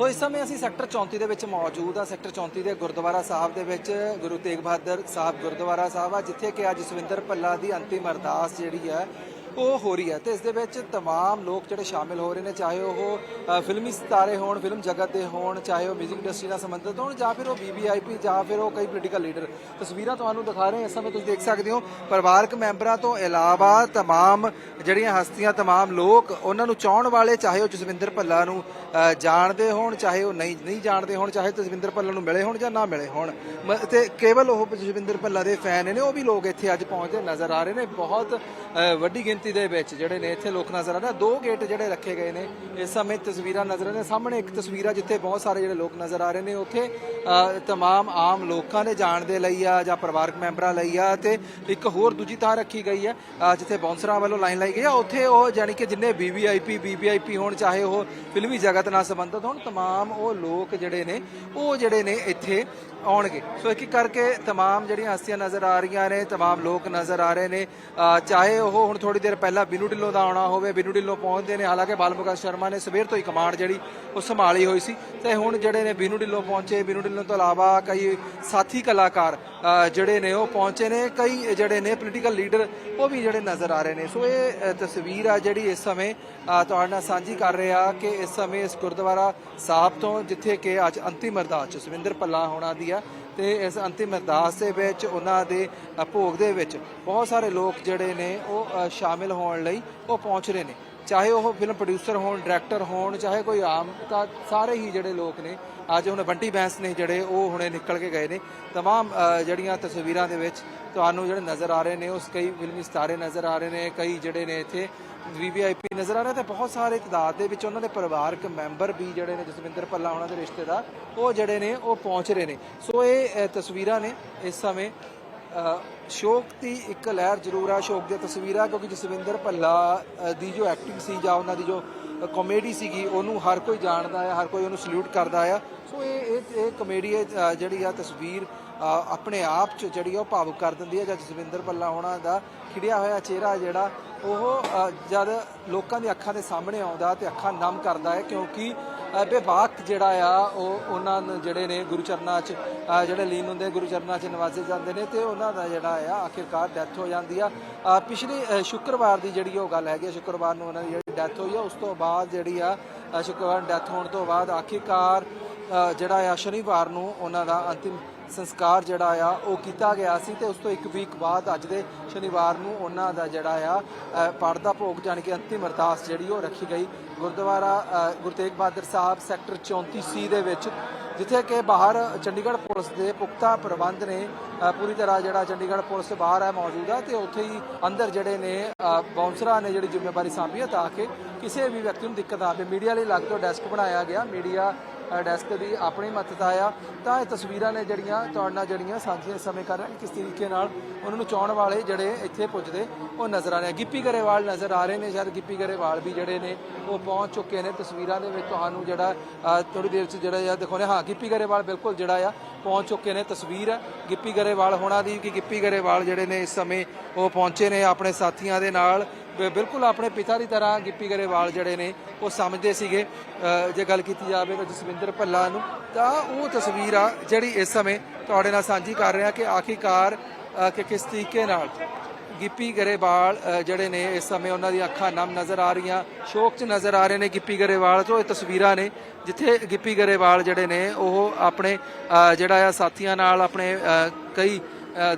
ਸੋ ਇਸ ਸਮੇਂ ਅਸੀਂ ਸੈਕਟਰ 34 ਦੇ ਵਿੱਚ ਮੌਜੂਦ ਆ ਸੈਕਟਰ 34 ਦੇ ਗੁਰਦੁਆਰਾ ਸਾਹਿਬ ਦੇ ਵਿੱਚ, ਗੁਰੂ ਤੇਗ ਬਹਾਦਰ ਸਾਹਿਬ ਗੁਰਦੁਆਰਾ ਸਾਹਿਬ ਆ, ਜਿੱਥੇ ਕਿ ਅੱਜ ਜਸਵਿੰਦਰ ਭੱਲਾ ਦੀ ਅੰਤਿਮ ਅਰਦਾਸ ਜਿਹੜੀ ਹੈ ਉਹ ਹੋ ਰਹੀ ਹੈ ਤੇ ਇਸ ਦੇ ਵਿੱਚ तमाम ਲੋਕ ਜਿਹੜੇ ਸ਼ਾਮਿਲ ਹੋ ਰਹੇ ਨੇ ਚਾਹੇ ਉਹ ਅ, ਫਿਲਮੀ ਸਿਤਾਰੇ ਹੋਣ ਫਿਲਮ ਜਗਤ ਦੇ ਹੋਣ ਚਾਹੇ ਉਹ 뮤직 ਇੰਡਸਟਰੀ ਨਾਲ ਸੰਬੰਧਿਤ ਹੋਣ ਜਾਂ ਫਿਰ ਉਹ ਵੀਵੀਆਈਪੀ ਜਾਂ ਫਿਰ ਉਹ ਕਈ ਪੋਲੀਟੀਕਲ ਲੀਡਰ ਤਸਵੀਰਾਂ ਤੁਹਾਨੂੰ ਦਿਖਾ ਰਹੇ ਹਾਂ ਇਸ ਸਮੇਂ ਤੁਸੀਂ ਦੇਖ ਸਕਦੇ ਹੋ ਪਰਿਵਾਰਕ ਮੈਂਬਰਾਂ ਤੋਂ ਇਲਾਵਾ तमाम ਜਿਹੜੀਆਂ ਹਸਤੀਆਂ तमाम ਲੋਕ ਉਹਨਾਂ ਨੂੰ ਚਾਹਣ ਵਾਲੇ ਚਾਹੇ ਉਹ ਜਸਵਿੰਦਰ ਭੱਲਾ ਨੂੰ ਅ, ਜਾਣਦੇ ਹੋਣ ਚਾਹੇ ਉਹ ਨਹੀਂ ਨਹੀਂ ਜਾਣਦੇ ਹੋਣ ਚਾਹੇ ਜਸਵਿੰਦਰ ਭੱਲਾ ਨੂੰ ਮਿਲੇ ਹੋਣ ਜਾਂ ਨਾ ਮਿਲੇ ਹੋਣ ਮ- ਤੇ ਕੇਵਲ ਉਹ ਜਸਵਿੰਦਰ ਭੱਲਾ ਦੇ ਫੈਨ ਨੇ ਉਹ ਵੀ ਲੋਕ ਇੱਥੇ ਅੱਜ ਪਹੁੰਚਦੇ ਨਜ਼ਰ ਆ ਰਹੇ ਨੇ ਬਹੁਤ ਅ, ਵੱਡੀ ਗਿਣਤੀ ਦੇ ਵਿੱਚ ਜਿਹੜੇ ਨੇ ਇੱਥੇ ਲੋਕ ਨਜ਼ਰ ਆ ਰਹੇ ਨੇ। ਦੋ ਗੇਟ ਜਿਹੜੇ ਰੱਖੇ ਗਏ ਨੇ ਇਸ ਸਮੇਂ ਤਸਵੀਰਾਂ ਨਜ਼ਰ ਆ ਰਹੀਆਂ ਸਾਹਮਣੇ ਇੱਕ ਤਸਵੀਰ ਆ ਜਿੱਥੇ ਬਹੁਤ ਸਾਰੇ ਜਿਹੜੇ ਲੋਕ ਨਜ਼ਰ ਆ ਰਹੇ ਨੇ ਉੱਥੇ ਅ, ਤਮਾਮ ਆਮ ਲੋਕਾਂ ਦੇ ਜਾਣ ਦੇ ਲਈ ਆ ਜਾਂ ਪਰਿਵਾਰਕ ਮੈਂਬਰਾਂ ਲਈ ਆ ਤੇ ਇੱਕ ਹੋਰ ਦੂਜੀ ਥਾਂ ਰੱਖੀ ਗਈ ਆ ਅ, ਜਿੱਥੇ ਬੌਂਸਰਾਂ ਵੱਲੋਂ ਲਾਈਨ ਲਾਈ ਗਈ ਆ ਉੱਥੇ ਉਹ ਜਾਨੀ ਕਿ ਜਿੰਨੇ ਵੀਵੀਆਈਪੀ ਬੀਬੀਆਈਪੀ ਹੋਣ ਚਾਹੇ ਉਹ ਫਿਲਮੀ ਜਗਤ ਨਾਲ ਸੰਬੰਧਿਤ ਹੋਣ ਤਮਾਮ ਉਹ ਲੋਕ ਜਿਹੜੇ ਨੇ ਉਹ ਜਿਹੜੇ ਨੇ ਇੱਥੇ ਆਉਣਗੇ ਸੋ ਇੱਕ ਇੱਕ ਕਰਕੇ तमाम ਜਿਹੜੀਆਂ ਹਸਤੀਆਂ ਨਜ਼ਰ ਆ ਰਹੀਆਂ ਨੇ तमाम ਲੋਕ ਨਜ਼ਰ ਆ ਰਹੇ ਨੇ ਅ, ਚਾਹੇ ਉਹ ਹੁਣ ਥੋੜੀ ਦੇਰ ਪਹਿਲਾਂ ਬਿਨੂ ਢਿੱਲੋਂ ਦਾ ਆਉਣਾ ਹੋਵੇ, ਬਿਨੂ ਢਿੱਲੋਂ ਪਹੁੰਚਦੇ ਨੇ। ਹਾਲਾਂਕਿ ਬਾਲਮੁਕਾ ਸ਼ਰਮਾ ਨੇ ਸਵੇਰ ਤੋਂ ਹੀ ਕਮਾਂਡ ਜਿਹੜੀ ਉਹ ਸੰਭਾਲੀ ਹੋਈ ਸੀ ਤੇ ਹੁਣ ਜਿਹੜੇ ਨੇ ਬਿਨੂ ਢਿੱਲੋਂ ਪਹੁੰਚੇ, ਬਿਨੂ ਢਿੱਲੋਂ ਤੋਂ ਇਲਾਵਾ ਕਈ ਸਾਥੀ ਕਲਾਕਾਰ ਜਿਹੜੇ ਨੇ ਉਹ ਪਹੁੰਚੇ ਨੇ। ਕਈ ਜਿਹੜੇ ਨੇ ਪੋਲੀਟੀਕਲ ਲੀਡਰ ਉਹ ਵੀ ਜਿਹੜੇ ਨਜ਼ਰ ਆ ਰਹੇ ਨੇ। ਸੋ ਇਹ ਤਸਵੀਰ ਆ ਜਿਹੜੀ ਇਸ ਸਮੇਂ ਤੁਹਾਡੇ ਨਾਲ ਸਾਂਝੀ ਕਰ ਰਿਹਾ ਕਿ ਇਸ ਸਮੇਂ ਇਸ ਗੁਰਦੁਆਰਾ ਸਾਹਿਬ ਤੋਂ ਜਿੱਥੇ ਕਿ ਅੱਜ ਅੰਤਿਮ ਅਰਦਾਸ ਜਸਵਿੰਦਰ ਪੱਲਾ ਹੋਣਾ ਦੀ ਆ ਤੇ ਇਸ ਅੰਤਿਮ ਅਰਦਾਸ ਦੇ ਵਿੱਚ ਉਹਨਾਂ ਦੇ ਅ, ਭੋਗ ਦੇ ਵਿੱਚ ਬਹੁਤ ਸਾਰੇ ਲੋਕ ਜਿਹੜੇ ਨੇ ਉਹ ਅ, ਸ਼ਾਮਿਲ ਹੋਣ ਲਈ ਉਹ ਪਹੁੰਚ ਰਹੇ ਨੇ ਚਾਹੇ ਉਹ ਫਿਲਮ ਪ੍ਰੋਡਿਊਸਰ ਹੋਣ ਡਾਇਰੈਕਟਰ ਹੋਣ ਚਾਹੇ ਕੋਈ ਆਮ ਤਾਂ ਸਾਰੇ ਹੀ ਜਿਹੜੇ ਲੋਕ ਨੇ ਅੱਜ ਹੁਣ ਬੰਟੀ ਬੈਂਸ ਨੇ ਜਿਹੜੇ ਉਹ ਹੁਣੇ ਨਿਕਲ ਕੇ ਗਏ ਨੇ तमाम ਅ, ਜਿਹੜੀਆਂ ਤਸਵੀਰਾਂ ਦੇ ਵਿੱਚ ਤੁਹਾਨੂੰ ਜਿਹੜੇ ਨਜ਼ਰ ਆ ਰਹੇ ਨੇ ਉਸ ਕਈ ਫਿਲਮੀ ਸਿਤਾਰੇ ਨਜ਼ਰ ਆ ਰਹੇ ਨੇ ਕਈ ਜਿਹੜੇ ਨੇ ਇੱਥੇ ਵੀਵੀਆਈਪੀ ਨਜ਼ਰ ਆ ਰਹੇ ਤੇ ਬਹੁਤ ਸਾਰੇ ਤਦਾਦ ਦੇ ਵਿੱਚ ਉਹਨਾਂ ਦੇ ਪਰਿਵਾਰਕ ਮੈਂਬਰ ਵੀ ਜਿਹੜੇ ਨੇ ਜਸਵਿੰਦਰ ਪੱਲਾ ਉਹਨਾਂ ਦੇ ਰਿਸ਼ਤੇਦਾਰ ਉਹ ਜਿਹੜੇ ਨੇ ਉਹ ਪਹੁੰਚ ਰਹੇ ਨੇ। ਸੋ ਇਹ ਤਸਵੀਰਾਂ ਨੇ ਇਸ ਸਮੇਂ। ਅ, ਸ਼ੋਕ ਦੀ ਇੱਕ ਲਹਿਰ ਜ਼ਰੂਰ ਆ ਸ਼ੋਕ ਦੀਆਂ ਤਸਵੀਰਾਂ ਕਿਉਂਕਿ ਜਸਵਿੰਦਰ ਭੱਲਾ ਦੀ ਜੋ ਐਕਟਿੰਗ ਸੀ ਜਾਂ ਉਹਨਾਂ ਦੀ ਜੋ ਕਾਮੇਡੀ ਸੀਗੀ ਉਹਨੂੰ ਹਰ ਕੋਈ ਜਾਣਦਾ ਆ ਹਰ ਕੋਈ ਉਹਨੂੰ ਸਲੂਟ ਕਰਦਾ ਆ। ਸੋ ਇਹ ਇਹ ਕਾਮੇਡੀ ਜਿਹੜੀ ਆ ਤਸਵੀਰ ਆਪਣੇ ਆਪ ਚ ਜਿਹੜੀ ਆ ਉਹ ਭਾਵੁਕ ਕਰ ਦਿੰਦੀ ਹੈ ਜਦ ਜਸਵਿੰਦਰ ਭੱਲਾ ਹੋਣਾ ਦਾ ਖਿੜਿਆ ਹੋਇਆ ਚਿਹਰਾ ਜਿਹੜਾ ਉਹ ਜਦ ਲੋਕਾਂ ਦੀ ਅੱਖਾਂ ਦੇ ਸਾਹਮਣੇ ਆਉਂਦਾ ਤੇ ਅੱਖਾਂ ਨਮ ਕਰਦਾ ਹੈ ਕਿਉਂਕਿ ਬੇਬਾਕ ਜਿਹੜਾ ਆ ਉਹ ਉਹਨਾਂ ਨੂੰ ਜਿਹੜੇ ਨੇ ਗੁਰੂ ਚਰਨਾਂ 'ਚ ਜਿਹੜੇ ਲੀਨ ਹੁੰਦੇ ਗੁਰੂ ਚਰਨਾਂ 'ਚ ਨਵਾਜ਼ੇ ਜਾਂਦੇ ਨੇ ਤੇ ਉਹਨਾਂ ਦਾ ਜਿਹੜਾ ਆ ਆਖਿਰਕਾਰ ਡੈਥ ਹੋ ਜਾਂਦੀ ਆ। ਅ, ਪਿਛਲੇ ਸ਼ੁੱਕਰਵਾਰ ਦੀ ਜਿਹੜੀ ਉਹ ਗੱਲ ਹੈਗੀ ਆ, ਸ਼ੁੱਕਰਵਾਰ ਨੂੰ ਉਹਨਾਂ ਦੀ ਜਿਹੜੀ ਡੈਥ ਹੋਈ ਆ ਉਸ ਤੋਂ ਬਾਅਦ ਜਿਹੜੀ ਆ ਅ, ਸ਼ੁੱਕਰਵਾਰ ਡੈਥ ਹੋਣ ਤੋਂ ਬਾਅਦ ਆਖਿਰਕਾਰ ਜਿਹੜਾ ਆ ਸ਼ਨੀਵਾਰ ਨੂੰ ਉਹਨਾਂ ਦਾ ਅੰਤਿਮ ਸੰਸਕਾਰ ਜਿਹੜਾ ਆ ਉਹ ਕੀਤਾ ਗਿਆ ਸੀ ਤੇ ਉਸ ਤੋਂ ਇੱਕ ਵੀਕ ਬਾਅਦ ਅੱਜ ਦੇ ਸ਼ਨੀਵਾਰ ਨੂੰ ਉਹਨਾਂ ਦਾ ਜਿਹੜਾ ਆ ਪੜਦਾ ਭੋਗ ਜਾਣੀ ਕਿ ਅੰਤਿਮ ਅਰਦਾਸ ਜਿਹੜੀ ਉਹ ਰੱਖੀ ਗਈ। ਗੁਰਦੁਆਰਾ ਅ, ਗੁਰੂ ਤੇਗ ਬਹਾਦਰ ਸਾਹਿਬ ਸੈਕਟਰ 34 ਸੀ ਦੇ ਵਿੱਚ ਜਿੱਥੇ ਕਿ ਬਾਹਰ ਚੰਡੀਗੜ੍ਹ ਪੁਲਿਸ ਦੇ ਪੁਖਤਾ ਪ੍ਰਬੰਧ ਨੇ ਪੂਰੀ ਤਰ੍ਹਾਂ ਜਿਹੜਾ ਚੰਡੀਗੜ੍ਹ ਪੁਲਿਸ ਬਾਹਰ ਹੈ ਮੌਜੂਦ ਹੈ ਤੇ ਉੱਥੇ ਹੀ ਅੰਦਰ ਜਿਹੜੇ ਨੇ ਅ, ਬਾਉਂਸਰਾਂ ਨੇ ਜਿਹੜੀ ਜ਼ਿੰਮੇਵਾਰੀ ਸਾਂਭੀ ਹੈ ਤਾਂ ਕਿ ਕਿਸੇ ਵੀ ਵਿਅਕਤੀ ਨੂੰ ਦਿੱਕਤ ਨਾ ਆਵੇ। ਮੀਡੀਆ ਲਈ ਅਲੱਗ ਤੋਂ ਡੈਸਕ ਬਣਾਇਆ ਗਿਆ। ਮੀਡੀਆ ਡੈਸਕ ਦੀ ਆਪਣੀ ਮਹੱਤਤਾ ਆ। ਤਾਂ ਇਹ ਤਸਵੀਰਾਂ ਨੇ ਜਿਹੜੀਆਂ ਤੁਹਾਡੇ ਨਾਲ ਜਿਹੜੀਆਂ ਸਾਂਝੀਆਂ ਸਮੇਂ ਕਰ ਰਹੇ ਹਾਂ ਕਿਸ ਤਰੀਕੇ ਨਾਲ ਉਹਨਾਂ ਨੂੰ ਚਾਹਣ ਵਾਲੇ ਜਿਹੜੇ ਇੱਥੇ ਪੁੱਜਦੇ ਉਹ ਨਜ਼ਰ ਆ ਰਹੇ ਆ। ਗਿੱਪੀ ਗਰੇਵਾਲ ਨਜ਼ਰ ਆ ਰਹੇ ਨੇ, ਸ਼ਾਇਦ ਗਿੱਪੀ ਗਰੇਵਾਲ ਵੀ ਜਿਹੜੇ ਨੇ ਉਹ ਪਹੁੰਚ ਚੁੱਕੇ ਨੇ। ਤਸਵੀਰਾਂ ਦੇ ਵਿੱਚ ਤੁਹਾਨੂੰ ਜਿਹੜਾ ਥੋੜੀ ਦੇਰ ਚ ਜਿਹੜਾ ਆ ਦਿਖਾਉਣੇ ਹਾਂ, ਗਿੱਪੀ ਗਰੇਵਾਲ ਬਿਲਕੁਲ ਜਿਹੜਾ ਆ, ਪਹੁੰਚ ਚੁੱਕੇ ਨੇ। ਤਸਵੀਰ ਹੈ ਗਿੱਪੀ ਗਰੇਵਾਲ ਹੋਣਾ ਦੀ ਕਿ ਗਿੱਪੀ ਗਰੇਵਾਲ ਜਿਹੜੇ ਨੇ ਇਸ ਸਮੇਂ ਉਹ ਪਹੁੰਚੇ ਨੇ ਆਪਣੇ ਸਾਥੀਆਂ ਦੇ ਨਾਲ। ਬਿਲਕੁਲ ਆਪਣੇ ਪਿਤਾ ਦੀ ਤਰ੍ਹਾਂ ਗਿੱਪੀ ਗਰੇਵਾਲ ਜਿਹੜੇ ਨੇ, ਉਹ ਸਮਝਦੇ ਸੀਗੇ। ਜੇ ਗੱਲ ਕੀਤੀ ਜਾਵੇ ਤਾਂ ਜਸਵਿੰਦਰ ਭੱਲਾ ਨੂੰ, ਤਾਂ ਉਹ ਤਸਵੀਰ ਆ ਜਿਹੜੀ ਇਸ ਸਮੇਂ ਤੁਹਾਡੇ ਨਾਲ ਸਾਂਝੀ ਕਰ ਰਿਹਾ ਕਿ ਆਖਿਰਕਾਰ ਕਿ ਕਿਸ ਤਰੀਕੇ ਨਾਲ ਗਿੱਪੀ ਗਰੇਵਾਲ ਜਿਹੜੇ ਨੇ ਇਸ ਸਮੇਂ ਉਹਨਾਂ ਦੀਆਂ ਅੱਖਾਂ ਨਮ ਨਜ਼ਰ ਆ ਰਹੀਆਂ, ਸ਼ੋਕ 'ਚ ਨਜ਼ਰ ਆ ਰਹੇ ਨੇ ਗਿੱਪੀ ਗਰੇਵਾਲ ਤੋਂ। ਇਹ ਤਸਵੀਰਾਂ ਨੇ ਜਿੱਥੇ ਗਿੱਪੀ ਗਰੇਵਾਲ ਜਿਹੜੇ ਨੇ, ਉਹ ਆਪਣੇ ਜਿਹੜਾ ਆ ਸਾਥੀਆਂ ਨਾਲ ਆਪਣੇ ਕਈ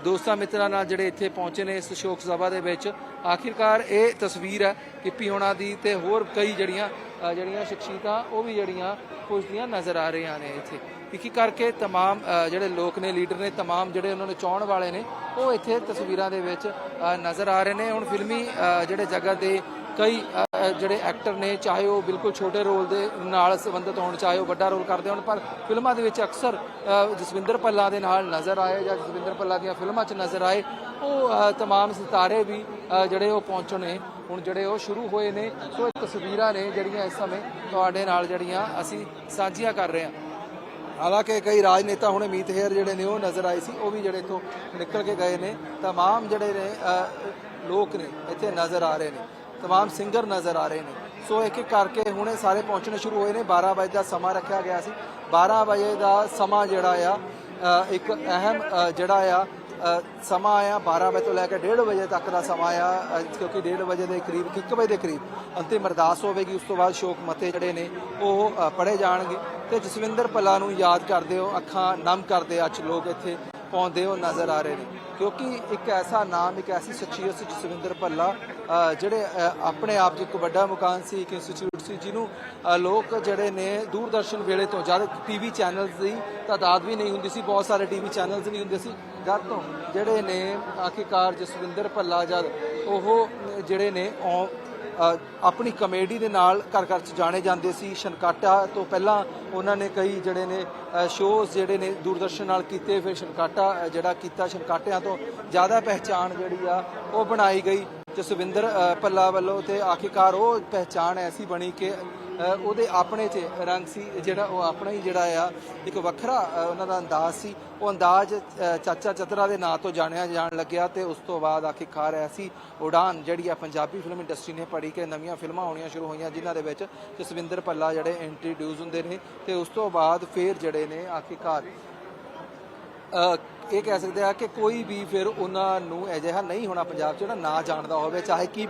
ਦੋਸਤਾਂ ਮਿੱਤਰਾਂ ਨਾਲ ਜਿਹੜੇ ਇੱਥੇ ਪਹੁੰਚੇ ਨੇ ਇਸ ਸ਼ੋਕ ਸਭਾ ਦੇ ਵਿੱਚ ਆਖਿਰਕਾਰ ਇਹ ਤਸਵੀਰ ਹੈ ਗਿੱਪੀ ਹੋਣਾ ਦੀ ਤੇ ਹੋਰ ਕਈ ਜਿਹੜੀਆਂ ਅ, ਜਿਹੜੀਆਂ ਸ਼ਖਸੀਅਤਾਂ ਉਹ ਵੀ ਜਿਹੜੀਆਂ ਪੁੱਜਦੀਆਂ ਨਜ਼ਰ ਆ ਰਹੀਆਂ ਨੇ ਇੱਥੇ ਇੱਕ ਇੱਕ ਕਰਕੇ तमाम ਅ, ਜਿਹੜੇ ਲੋਕ ਨੇ ਲੀਡਰ ਨੇ तमाम ਜਿਹੜੇ ਉਹਨਾਂ ਨੂੰ ਚਾਹਣ ਵਾਲੇ ਨੇ ਉਹ ਇੱਥੇ ਤਸਵੀਰਾਂ ਦੇ ਵਿੱਚ ਅ, ਨਜ਼ਰ ਆ ਰਹੇ ਨੇ ਹੁਣ ਫਿਲਮੀ ਅ, ਜਿਹੜੇ ਜਗਤ ਦੇ ਕਈ ਅ, ਜਿਹੜੇ ਐਕਟਰ ਨੇ ਚਾਹੇ ਉਹ ਬਿਲਕੁਲ ਛੋਟੇ ਰੋਲ ਦੇ ਨਾਲ ਸੰਬੰਧਿਤ ਹੋਣ ਚਾਹੇ ਉਹ ਵੱਡਾ ਰੋਲ ਕਰਦੇ ਹੋਣ ਪਰ ਫਿਲਮਾਂ ਦੇ ਵਿੱਚ ਅਕਸਰ ਅ, ਜਸਵਿੰਦਰ ਪੱਲਾ ਦੇ ਨਾਲ ਨਜ਼ਰ ਆਏ ਜਾਂ ਜਸਵਿੰਦਰ ਪੱਲਾ ਦੀਆਂ ਫਿਲਮਾਂ 'ਚ ਨਜ਼ਰ ਆਏ ਉਹ ਅ, तमाम ਸਿਤਾਰੇ ਵੀ ਅ, ਜਿਹੜੇ ਉਹ ਪਹੁੰਚਣੇ ਹੁਣ ਜਿਹੜੇ ਉਹ ਸ਼ੁਰੂ ਹੋਏ ਨੇ ਸੋ ਇਹ ਤਸਵੀਰਾਂ ਨੇ ਜਿਹੜੀਆਂ ਇਸ ਸਮੇਂ ਤੁਹਾਡੇ ਨਾਲ ਜਿਹੜੀਆਂ ਅਸੀਂ ਸਾਂਝੀਆਂ ਕਰ ਰਹੇ ਹਾਂ ਹਾਲਾਂਕਿ ਕਈ ਰਾਜਨੇਤਾ ਹੁਣੇ ਮੀਤ ਹੇਅਰ ਜਿਹੜੇ ਨੇ ਉਹ ਨਜ਼ਰ ਆਏ ਸੀ ਉਹ ਵੀ ਜਿਹੜੇ ਇੱਥੋਂ ਨਿਕਲ ਕੇ ਗਏ ਨੇ तमाम ਜਿਹੜੇ ਨੇ ਅ, ਲੋਕ ਨੇ ਇੱਥੇ ਨਜ਼ਰ ਆ ਰਹੇ ਨੇ तमाम ਸਿੰਗਰ ਨਜ਼ਰ ਆ ਰਹੇ ਨੇ ਸੋ ਇੱਕ ਇੱਕ ਕਰਕੇ ਹੁਣੇ ਸਾਰੇ ਪਹੁੰਚਣੇ ਸ਼ੁਰੂ ਹੋਏ ਨੇ 12 ਵਜੇ ਦਾ ਸਮਾਂ ਰੱਖਿਆ ਗਿਆ ਸੀ 12 ਵਜੇ ਦਾ ਸਮਾਂ ਜਿਹੜਾ ਆ ਅ, ਇੱਕ ਅਹਿਮ ਅ, ਜਿਹੜਾ ਆ ਅ, ਸਮਾਂ ਆਇਆ 12 ਵਜੇ ਤੋਂ ਲੈ ਕੇ 1:30 ਵਜੇ ਤੱਕ ਦਾ ਸਮਾਂ ਆ ਅ, ਕਿਉਂਕਿ 1:30 ਵਜੇ ਦੇ ਕਰੀਬ 1 ਵਜੇ ਦੇ ਕਰੀਬ ਅੰਤਿਮ ਅਰਦਾਸ ਹੋਵੇਗੀ ਉਸ ਤੋਂ ਬਾਅਦ ਸ਼ੋਕ ਮਤੇ ਜਿਹੜੇ ਨੇ ਉਹ ਅ, ਪੜ੍ਹੇ ਜਾਣਗੇ ਤੇ ਜਸਵਿੰਦਰ ਪੱਲਾ ਨੂੰ ਯਾਦ ਕਰਦੇ ਹੋ ਅੱਖਾਂ ਨਮ ਕਰਦੇ ਅੱਜ ਲੋਕ ਇੱਥੇ ਪਾਉਂਦੇ ਹੋ ਨਜ਼ਰ ਆ ਰਹੇ ਨੇ। ਕਿਉਂਕਿ ਇੱਕ ਐਸਾ ਨਾਮ, ਇੱਕ ਐਸੀ ਸ਼ਖਸੀਅਤ ਸੀ ਜਸਵਿੰਦਰ ਭੱਲਾ ਜਿਹੜੇ ਆਪਣੇ ਆਪ 'ਚ ਇੱਕ ਵੱਡਾ ਮੁਕਾਮ ਸੀ, ਇੱਕ ਇੰਸਟੀਚਿਊਟ ਸੀ, ਜਿਹਨੂੰ ਲੋਕ ਜਿਹੜੇ ਨੇ ਦੂਰਦਰਸ਼ਨ ਵੇਲੇ ਤੋਂ ਜਦ ਟੀਵੀ ਚੈਨਲਸ ਦੀ ਤਾਦਾਦ ਵੀ ਨਹੀਂ ਹੁੰਦੀ ਸੀ, ਬਹੁਤ ਸਾਰੇ ਟੀਵੀ ਚੈਨਲਸ ਨਹੀਂ ਹੁੰਦੇ ਸੀ ਜਦ ਤੋਂ ਜਿਹੜੇ ਨੇ ਆਖਿਰਕਾਰ ਜਸਵਿੰਦਰ ਭੱਲਾ ਜਦ ਉਹ ਜਿਹੜੇ ਨੇ ਔ- ਆਪਣੀ ਕਮੇਡੀ ਦੇ ਨਾਲ ਘਰ ਘਰ ਚ ਜਾਣੇ ਜਾਂਦੇ ਸੀ ਸ਼ਨਕਾਟਾ ਤੋਂ ਪਹਿਲਾਂ ਉਹਨਾਂ ਨੇ ਕਈ ਜਿਹੜੇ ਨੇ ਸ਼ੋਜ਼ ਜਿਹੜੇ ਨੇ ਦੂਰਦਰਸ਼ਨ ਨਾਲ ਕੀਤੇ, ਫਿਰ ਸ਼ਨਕਾਟਾ ਜਿਹੜਾ ਕੀਤਾ ਸ਼ਨਕਾਟਿਆਂ ਤੋਂ ਜ਼ਿਆਦਾ ਪਹਿਚਾਣ ਜਿਹੜੀ ਆ, ਉਹ ਬਣਾਈ ਗਈ। ਜਸਵਿੰਦਰ ਅ, ਭੱਲਾ ਵੱਲੋਂ ਤੇ ਆਖਿਰਕਾਰ ਉਹ ਪਹਿਚਾਣ ਐਸੀ ਬਣੀ ਕਿ ਉਹਦੇ ਆਪਣੇ 'ਚ ਰੰਗ ਸੀ ਜਿਹੜਾ ਉਹ ਆਪਣਾ ਹੀ ਜਿਹੜਾ ਆ ਇੱਕ ਵੱਖਰਾ ਉਹਨਾਂ ਦਾ ਅੰਦਾਜ਼ ਸੀ। ਉਹ ਅੰਦਾਜ਼ ਚਾਚਾ ਚਤਰਾ ਦੇ ਨਾਂ ਤੋਂ ਜਾਣਿਆ ਜਾਣ ਲੱਗਿਆ ਤੇ ਉਸ ਤੋਂ ਬਾਅਦ ਆਖਿਰਕਾਰ ਐਸੀ ਉਡਾਨ ਜਿਹੜੀ ਆ ਪੰਜਾਬੀ ਫਿਲਮ ਇੰਡਸਟਰੀ ਨੇ ਪੜੀ ਕਿ ਨਵੀਆਂ ਫਿਲਮਾਂ ਆਉਣੀਆਂ ਸ਼ੁਰੂ ਹੋਈਆਂ ਜਿਨ੍ਹਾਂ ਦੇ ਵਿੱਚ ਜਸਵਿੰਦਰ ਭੱਲਾ ਜਿਹੜੇ ਇੰਟਰੋਡਿਊਸ ਹੁੰਦੇ ਨੇ ਤੇ ਉਸ ਤੋਂ ਬਾਅਦ ਫਿਰ ਜਿਹੜੇ ਨੇ ਆਖਿਰਕਾਰ ਇਹ ਕਹਿ ਸਕਦੇ ਆ ਕਿ ਕੋਈ ਵੀ ਫਿਰ ਉਹਨਾਂ ਨੂੰ ਅਜਿਹਾ ਨਹੀਂ ਹੋਣਾ ਪੰਜਾਬ 'ਚ ਜਿਹੜਾ ਨਾ ਜਾਣਦਾ ਹੋਵੇ, ਚਾਹੇ ਕੀ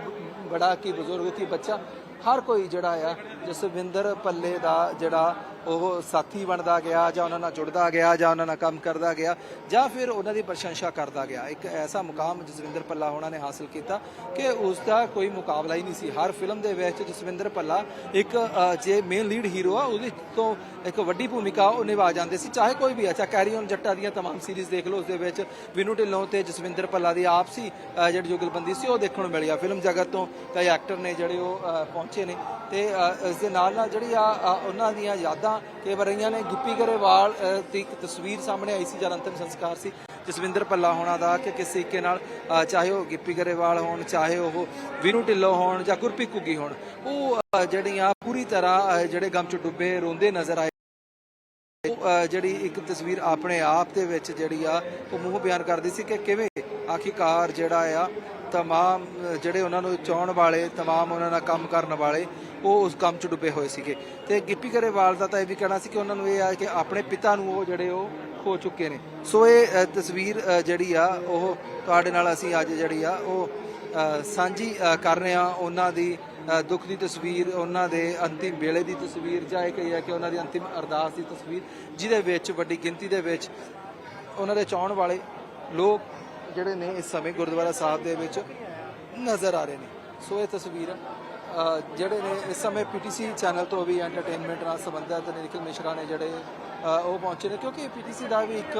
ਬੜਾ ਕੀ ਬਜ਼ੁਰਗ ਕੀ ਬੱਚਾ, ਹਰ ਕੋਈ ਜਿਹੜਾ ਆ, ਜਸਵਿੰਦਰ ਪੱਲੇ ਦਾ ਜਿਹੜਾ ਉਹ ਸਾਥੀ ਬਣਦਾ ਗਿਆ ਜਾਂ ਉਹਨਾਂ ਨਾਲ ਜੁੜਦਾ ਗਿਆ ਜਾਂ ਉਹਨਾਂ ਨਾਲ ਕੰਮ ਕਰਦਾ ਗਿਆ ਜਾਂ ਫਿਰ ਉਹਨਾਂ ਦੀ ਪ੍ਰਸ਼ੰਸਾ ਕਰਦਾ ਗਿਆ। ਇੱਕ ਐਸਾ ਮੁਕਾਮ ਜਸਵਿੰਦਰ ਪੱਲਾ ਉਹਨਾਂ ਨੇ ਹਾਸਲ ਕੀਤਾ ਕਿ ਉਸ ਦਾ ਕੋਈ ਮੁਕਾਬਲਾ ਹੀ ਨਹੀਂ ਸੀ। ਹਰ ਫਿਲਮ ਦੇ ਵਿੱਚ ਜਸਵਿੰਦਰ ਪੱਲਾ ਇੱਕ ਜੇ ਮੇਨ ਲੀਡ ਹੀਰੋ ਆ, ਉਹਦੇ ਤੋਂ ਇੱਕ ਵੱਡੀ ਭੂਮਿਕਾ ਉਹ ਨਿਭਾ ਜਾਂਦੇ ਸੀ ਚਾਹੇ ਕੋਈ ਵੀ ਅੱਛਾ ਕੈਰੀ ਔਨ ਜੱਟਾ ਦੀਆਂ तमाम ਸੀਰੀਜ਼ ਦੇਖ ਲਓ ਉਸ ਦੇ ਵਿੱਚ ਵਿਨੂ ਢਿੱਲੋਂ ਤੇ ਜਸਵਿੰਦਰ ਪੱਲਾ ਦੀ ਆਪਸੀ ਅ, ਜਿਹੜੀ ਜੁਗਲਬੰਦੀ ਸੀ ਉਹ ਦੇਖਣ ਨੂੰ ਮਿਲੀ ਆ ਫਿਲਮ ਜਗਤ ਤੋਂ ਕਈ ਐਕਟਰ ਨੇ ਜਿਹੜੇ ਉਹ ਅ, ਪਹੁੰਚੇ ਨੇ ਤੇ ਅ, ਇਸ ਦੇ ਨਾਲ ਨਾਲ ਜਿਹੜੀ ਆ ਅ, ਉਹਨਾਂ ਦੀਆਂ ਯਾਦਾਂ ਕਈ ਵਾਰ ਰਹੀਆਂ ਨੇ ਗਿੱਪੀ ਗਰੇਵਾਲ ਅ, ਦੀ ਇੱਕ ਤਸਵੀਰ ਸਾਹਮਣੇ ਆਈ ਸੀ ਜਦ ਅੰਤਿਮ ਸੰਸਕਾਰ ਸੀ ਜਸਵਿੰਦਰ ਪੱਲਾ ਹੋਣਾ ਦਾ ਕਿ ਕਿਸ ਤਰੀਕੇ ਨਾਲ ਅ, ਚਾਹੇ ਉਹ ਗਿੱਪੀ ਗਰੇਵਾਲ ਹੋਣ ਚਾਹੇ ਉਹ ਵਿਨੂ ਢਿੱਲੋਂ ਹੋਣ ਜਾਂ ਗੁਰਪ੍ਰੀਤ ਘੁੱਗੀ ਹੋਣ ਉਹ ਅ, ਜਿਹੜੀਆਂ ਪੂਰੀ ਤਰ੍ਹਾਂ ਅ, ਜਿਹੜੇ ਗਮ ਚ ਡੁੱਬੇ ਰੋਂਦੇ ਨਜ਼ਰ ਆਏ ਉਹ, ਅ, ਜਿਹੜੀ ਇੱਕ ਤਸਵੀਰ ਆਪਣੇ ਆਪ ਦੇ ਵਿੱਚ ਜਿਹੜੀ ਆ, ਉਹ ਮੂੰਹ ਬਿਆਨ ਕਰਦੀ ਸੀ ਕਿ ਕਿਵੇਂ ਆਖਿਕਾਰ ਜਿਹੜਾ ਆ, ਤਮਾਮ ਜਿਹੜੇ ਉਹਨਾਂ ਨੂੰ ਚਾਹਣ ਵਾਲੇ, ਤਮਾਮ ਉਹਨਾਂ ਨਾਲ ਕੰਮ ਕਰਨ ਵਾਲੇ, ਉਹ ਉਸ ਕੰਮ 'ਚ ਡੁੱਬੇ ਹੋਏ ਸੀਗੇ। ਤੇ ਗਿੱਪੀ ਗਰੇਵਾਲ ਦਾ ਤਾਂ ਇਹ ਵੀ ਕਹਿਣਾ ਸੀ ਕਿ ਉਹਨਾਂ ਨੂੰ ਇਹ ਆ ਕਿ ਆਪਣੇ ਪਿਤਾ ਨੂੰ ਉਹ ਜਿਹੜੇ ਉਹ ਖੋ ਚੁੱਕੇ ਨੇ। ਸੋ ਇਹ ਤਸਵੀਰ ਜਿਹੜੀ ਆ, ਉਹ ਤੁਹਾਡੇ ਨਾਲ ਅਸੀਂ ਅੱਜ ਜਿਹੜੀ ਆ, ਉਹ ਸਾਂਝੀ ਕਰ ਰਹੇ ਹਾਂ ਉਹਨਾਂ ਦੀ ਦੁੱਖ ਦੀ ਤਸਵੀਰ, ਉਹਨਾਂ ਦੇ ਅੰਤਿਮ ਵੇਲੇ ਦੀ ਤਸਵੀਰ ਜਾਂ ਇਹ ਕਹੀਏ ਕਿ ਉਹਨਾਂ ਦੀ ਅੰਤਿਮ ਅਰਦਾਸ ਦੀ ਤਸਵੀਰ, ਜਿਹਦੇ ਵਿੱਚ, ਵੱਡੀ ਗਿਣਤੀ ਦੇ ਵਿੱਚ ਉਹਨਾਂ ਦੇ ਚਾਹਣ ਵਾਲੇ ਲੋਕ ਜਿਹੜੇ ਨੇ ਇਸ ਸਮੇਂ ਗੁਰਦੁਆਰਾ ਸਾਹਿਬ ਦੇ ਵਿੱਚ ਨਜ਼ਰ ਆ ਰਹੇ ਨੇ। ਸੋ ਇਹ ਤਸਵੀਰ ਜਿਹੜੇ ਨੇ ਇਸ ਸਮੇਂ ਪੀਟੀਸੀ ਚੈਨਲ ਤੋਂ ਵੀ ਐਂਟਰਟੇਨਮੈਂਟ ਨਾਲ ਸੰਬੰਧਿਤ ਨਿਖਿਲ ਮਿਸ਼ਰਾ ਨੇ ਜਿਹੜੇ ਉਹ ਪਹੁੰਚੇ ਨੇ, ਕਿਉਂਕਿ ਪੀਟੀਸੀ ਦਾ ਵੀ ਇੱਕ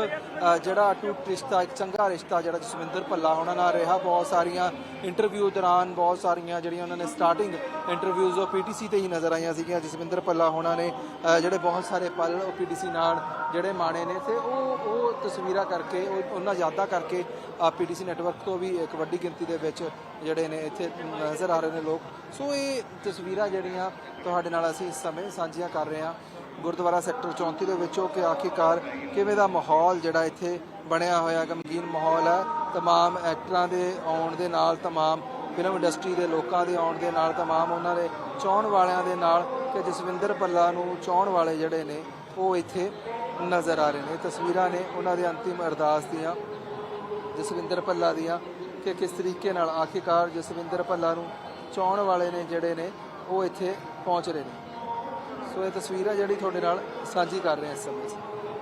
ਜਿਹੜਾ ਅਟੁੱਟ ਰਿਸ਼ਤਾ, ਇੱਕ ਚੰਗਾ ਰਿਸ਼ਤਾ ਜਿਹੜਾ ਜਸਵਿੰਦਰ ਭੱਲਾ ਉਹਨਾਂ ਨਾਲ ਰਿਹਾ। ਬਹੁਤ ਸਾਰੀਆਂ ਇੰਟਰਵਿਊ ਦੌਰਾਨ ਬਹੁਤ ਸਾਰੀਆਂ ਜਿਹੜੀਆਂ ਉਹਨਾਂ ਨੇ ਸਟਾਰਟਿੰਗ ਇੰਟਰਵਿਊਜ਼ ਉਹ ਪੀਟੀਸੀ ਤੇ ਹੀ ਨਜ਼ਰ ਆਈਆਂ ਸੀਗੀਆਂ। ਜਸਵਿੰਦਰ ਭੱਲਾ ਉਹਨਾਂ ਨੇ ਜਿਹੜੇ ਬਹੁਤ ਸਾਰੇ ਪਲ ਉਹ ਪੀਟੀਸੀ ਨਾਲ ਜਿਹੜੇ ਮਾਣੇ ਨੇ। ਤੇ ਉਹ ਉਹ ਤਸਵੀਰਾਂ ਕਰਕੇ, ਉਹ, ਉਹਨਾਂ ਯਾਦਾਂ ਕਰਕੇ ਪੀਟੀਸੀ ਨੈਟਵਰਕ ਤੋਂ ਵੀ ਇੱਕ ਵੱਡੀ ਗਿਣਤੀ ਦੇ ਵਿੱਚ ਜਿਹੜੇ ਨੇ ਇੱਥੇ ਨਜ਼ਰ ਆ ਰਹੇ ਨੇ ਲੋਕ। ਸੋ ਇਹ ਤਸਵੀਰਾਂ ਜਿਹੜੀਆਂ ਤੁਹਾਡੇ ਨਾਲ ਅਸੀਂ ਇਸ ਸਮੇਂ ਸਾਂਝੀਆਂ ਕਰ ਰਹੇ ਹਾਂ। ਗੁਰਦੁਆਰਾ ਸੈਕਟਰ 34 ਦੇ ਵਿੱਚੋਂ ਕਿ ਆਖਿਰਕਾਰ ਕਿਵੇਂ ਦਾ ਮਾਹੌਲ ਜਿਹੜਾ ਇੱਥੇ ਬਣਿਆ ਹੋਇਆ ਗਮਗੀਨ ਮਾਹੌਲ ਹੈ तमाम ਐਕਟਰਾਂ ਦੇ ਆਉਣ ਦੇ ਨਾਲ तमाम ਫਿਲਮ ਇੰਡਸਟਰੀ ਦੇ ਲੋਕਾਂ ਦੇ ਆਉਣ ਦੇ ਨਾਲ तमाम ਉਹਨਾਂ ਦੇ ਚਾਹਣ ਵਾਲਿਆਂ ਦੇ ਨਾਲ ਕਿ ਜਸਵਿੰਦਰ ਪੱਲਾ ਨੂੰ ਚਾਹਣ ਵਾਲੇ ਜਿਹੜੇ ਨੇ ਉਹ ਇੱਥੇ ਨਜ਼ਰ ਆ ਰਹੇ ਨੇ ਇਹ ਤਸਵੀਰਾਂ ਨੇ ਉਹਨਾਂ ਦੇ ਅੰਤਿਮ ਅਰਦਾਸ ਦੀਆਂ ਜਸਵਿੰਦਰ ਪੱਲਾ ਦੀਆਂ ਕਿ ਕਿਸ ਤਰੀਕੇ ਨਾਲ ਆਖਿਰਕਾਰ ਜਸਵਿੰਦਰ ਪੱਲਾ ਨੂੰ ਚਾਹਣ ਵਾਲੇ ਨੇ ਜਿਹੜੇ ਨੇ ਉਹ ਇੱਥੇ ਪਹੁੰਚ ਰਹੇ ਨੇ ਸੋ ਇਹ ਤਸਵੀਰ ਹੈ ਜਿਹੜੀ ਤੁਹਾਡੇ ਨਾਲ ਸਾਂਝੀ ਕਰ ਰਹੇ ਹਾਂ ਇਸ ਸਮੇਂ। ਅਸੀਂ